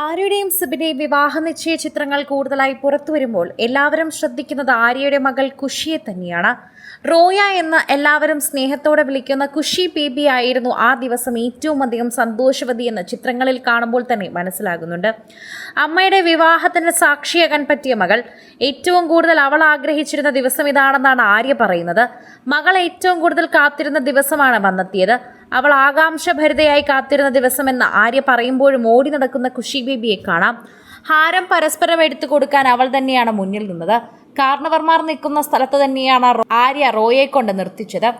ആര്യയുടെയും സിബിന്റെയും വിവാഹ നിശ്ചയ ചിത്രങ്ങൾ കൂടുതലായി പുറത്തു വരുമ്പോൾ എല്ലാവരും ശ്രദ്ധിക്കുന്നത് ആര്യയുടെ മകൾ കുഷിയെ തന്നെയാണ്. റോയ എന്ന് എല്ലാവരും സ്നേഹത്തോടെ വിളിക്കുന്ന കുഷി ബേബി ആയിരുന്നു ആ ദിവസം ഏറ്റവും അധികം സന്തോഷവതി എന്ന് ചിത്രങ്ങളിൽ കാണുമ്പോൾ തന്നെ മനസ്സിലാകുന്നുണ്ട്. അമ്മയുടെ വിവാഹത്തിന് സാക്ഷിയാകാൻ പറ്റിയ മകൾ ഏറ്റവും കൂടുതൽ അവൾ ആഗ്രഹിച്ചിരുന്ന ദിവസം ഇതാണെന്നാണ് ആര്യ പറയുന്നത്. മകൾ ഏറ്റവും കൂടുതൽ കാത്തിരുന്ന ദിവസമാണ് വന്നെത്തിയത്. അവൾ ആകാംക്ഷഭരിതയായി കാത്തിരുന്ന ദിവസമെന്ന് ആര്യ പറയുമ്പോഴും ഓടി നടക്കുന്ന കുഷി ബേബിയെ കാണാം. ഹാരം പരസ്പരം എടുത്തു കൊടുക്കാൻ അവൾ തന്നെയാണ് മുന്നിൽ നിന്നത്. കാർണവർമാർ നിൽക്കുന്ന സ്ഥലത്ത് തന്നെയാണ് ആര്യ റോയെ കൊണ്ട് നിർത്തിച്ചത്.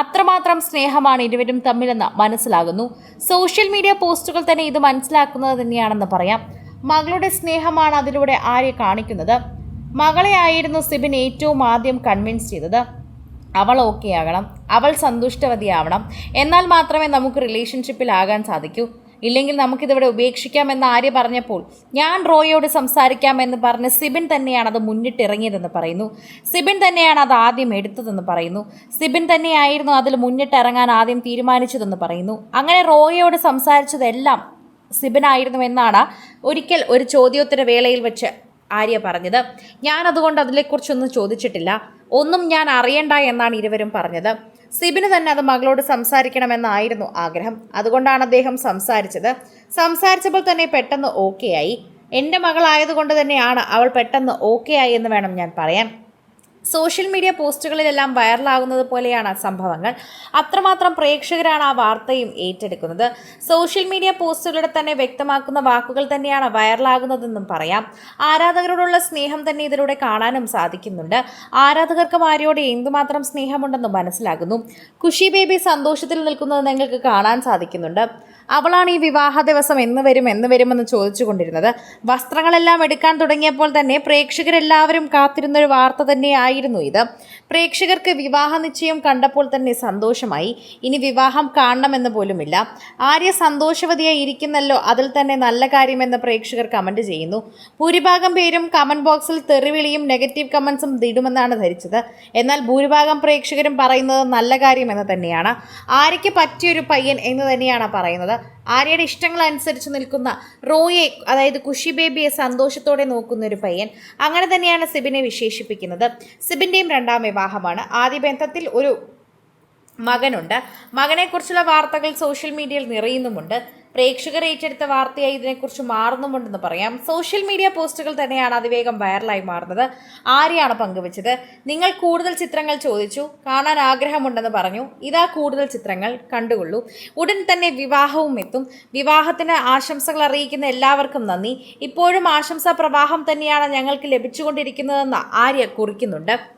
അത്രമാത്രം സ്നേഹമാണ് ഇരുവരും തമ്മിലെന്ന് മനസ്സിലാകുന്നു. സോഷ്യൽ മീഡിയ പോസ്റ്റുകൾ തന്നെ ഇത് മനസ്സിലാക്കുന്നത് തന്നെയാണെന്ന് പറയാം. മകളുടെ സ്നേഹമാണ് അതിലൂടെ ആര്യ കാണിക്കുന്നത്. മകളെ ആയിരുന്നു സിബിൻ ഏറ്റവും ആദ്യം കൺവിൻസ് ചെയ്തത്. അവൾ ഓക്കെ ആകണം അവൾ സന്തുഷ്ടവതിയാവണം. എന്നാൽ മാത്രമേ നമുക്ക് റിലേഷൻഷിപ്പിലാകാൻ സാധിക്കൂ. ഇല്ലെങ്കിൽ നമുക്കിതിവിടെ ഉപേക്ഷിക്കാമെന്ന് ആര്യ പറഞ്ഞപ്പോൾ ഞാൻ റോയോട് സംസാരിക്കാമെന്ന് പറഞ്ഞ് സിബിൻ തന്നെയാണ് അത് മുന്നിട്ടിറങ്ങിയതെന്ന് പറയുന്നു. സിബിൻ തന്നെയാണ് അത് ആദ്യം എടുത്തതെന്ന് പറയുന്നു. സിബിൻ തന്നെയായിരുന്നു അതിൽ മുന്നിട്ടിറങ്ങാൻ ആദ്യം തീരുമാനിച്ചതെന്ന് പറയുന്നു. അങ്ങനെ റോയോട് സംസാരിച്ചതെല്ലാം സിബിനായിരുന്നു എന്നാണ് ഒരിക്കൽ ഒരു ചോദ്യോത്തര വേളയിൽ വെച്ച് ആര്യ പറഞ്ഞത്. ഞാൻ അതുകൊണ്ട് അതിനെക്കുറിച്ചൊന്നും ചോദിച്ചിട്ടില്ല. ഒന്നും ഞാൻ അറിയണ്ട എന്നാണ് ഇരുവരും പറഞ്ഞത്. സിബിന് തന്നെ അത് മകളോട് സംസാരിക്കണമെന്നായിരുന്നു ആഗ്രഹം. അതുകൊണ്ടാണ് അദ്ദേഹം സംസാരിച്ചത്. സംസാരിച്ചപ്പോൾ തന്നെ പെട്ടെന്ന് ഓക്കെ ആയി. എന്റെ മകളായതുകൊണ്ട് തന്നെയാണ് അവൾ പെട്ടെന്ന് ഓക്കെ ആയി എന്ന് വേണം ഞാൻ പറയാൻ. സോഷ്യൽ മീഡിയ പോസ്റ്റുകളിലെല്ലാം വൈറലാകുന്നത് പോലെയാണ് സംഭവങ്ങൾ. അത്രമാത്രം പ്രേക്ഷകരാണ് ആ വാർത്തയും ഏറ്റെടുക്കുന്നത്. സോഷ്യൽ മീഡിയ പോസ്റ്റുകളുടെ തന്നെ വ്യക്തമാക്കുന്ന വാക്കുകൾ തന്നെയാണ് വൈറലാകുന്നതെന്നും പറയാം. ആരാധകരോടുള്ള സ്നേഹം തന്നെ ഇതിലൂടെ കാണാനും സാധിക്കുന്നുണ്ട്. ആരാധകർക്ക് ആരോട് എന്തുമാത്രം സ്നേഹമുണ്ടെന്ന് മനസ്സിലാകുന്നു. കുഷി ബേബി സന്തോഷത്തിൽ നിൽക്കുന്നത് നിങ്ങൾക്ക് കാണാൻ സാധിക്കുന്നുണ്ട്. അവളാണ് ഈ വിവാഹ ദിവസം എന്ന് വരും എന്ന് വരുമെന്ന് ചോദിച്ചു കൊണ്ടിരുന്നത് വസ്ത്രങ്ങളെല്ലാം എടുക്കാൻ തുടങ്ങിയപ്പോൾ തന്നെ പ്രേക്ഷകരെല്ലാവരും കാത്തിരുന്നൊരു വാർത്ത തന്നെയായിരുന്നു ഇത്. പ്രേക്ഷകർക്ക് വിവാഹ നിശ്ചയം കണ്ടപ്പോൾ തന്നെ സന്തോഷമായി. ഇനി വിവാഹം കാണണമെന്ന് പോലുമില്ല. ആര്യ സന്തോഷവതിയായി ഇരിക്കുന്നല്ലോ അതിൽ തന്നെ നല്ല കാര്യമെന്ന് പ്രേക്ഷകർ കമന്റ് ചെയ്യുന്നു. ഭൂരിഭാഗം പേരും കമന്റ് ബോക്സിൽ തെറിവിളിയും നെഗറ്റീവ് കമൻസും ഇടുമെന്നാണ് ധരിച്ചത്. എന്നാൽ ഭൂരിഭാഗം പ്രേക്ഷകരും പറയുന്നത് നല്ല കാര്യമെന്ന് തന്നെയാണ്. ആര്യയ്ക്ക് പറ്റിയൊരു പയ്യൻ എന്ന് തന്നെയാണ് പറയുന്നത്. ആര്യയുടെ ഇഷ്ടങ്ങൾ അനുസരിച്ച് നിൽക്കുന്ന റോയെ അതായത് കുഷി ബേബിയെ സന്തോഷത്തോടെ നോക്കുന്ന ഒരു പയ്യൻ. അങ്ങനെ തന്നെയാണ് സിബിനെ വിശേഷിപ്പിക്കുന്നത്. സിബിന്റെയും രണ്ടാം വിവാഹമാണ്. ആദ്യ ബന്ധത്തിൽ ഒരു മകനുണ്ട്. മകനെക്കുറിച്ചുള്ള വാർത്തകൾ സോഷ്യൽ മീഡിയയിൽ നിറയുന്നുമുണ്ട്. പ്രേക്ഷകർ ഏറ്റെടുത്ത വാർത്തയായി ഇതിനെക്കുറിച്ച് മാറുന്നുമുണ്ടെന്ന് പറയാം. സോഷ്യൽ മീഡിയ പോസ്റ്റുകൾ തന്നെയാണ് അതിവേഗം വൈറലായി മാറുന്നത്. ആരെയാണ് പങ്കുവച്ചത്? നിങ്ങൾ കൂടുതൽ ചിത്രങ്ങൾ ചോദിച്ചു കാണാൻ ആഗ്രഹമുണ്ടെന്ന് പറഞ്ഞു. ഇതാ കൂടുതൽ ചിത്രങ്ങൾ കണ്ടുകൊള്ളൂ. ഉടൻ തന്നെ വിവാഹവും എത്തും. വിവാഹത്തിന് ആശംസകൾ അറിയിക്കുന്ന എല്ലാവർക്കും നന്ദി. ഇപ്പോഴും ആശംസാ പ്രവാഹം തന്നെയാണ് ഞങ്ങൾക്ക് ലഭിച്ചുകൊണ്ടിരിക്കുന്നതെന്ന് ആര്യ കുറിക്കുന്നുണ്ട്.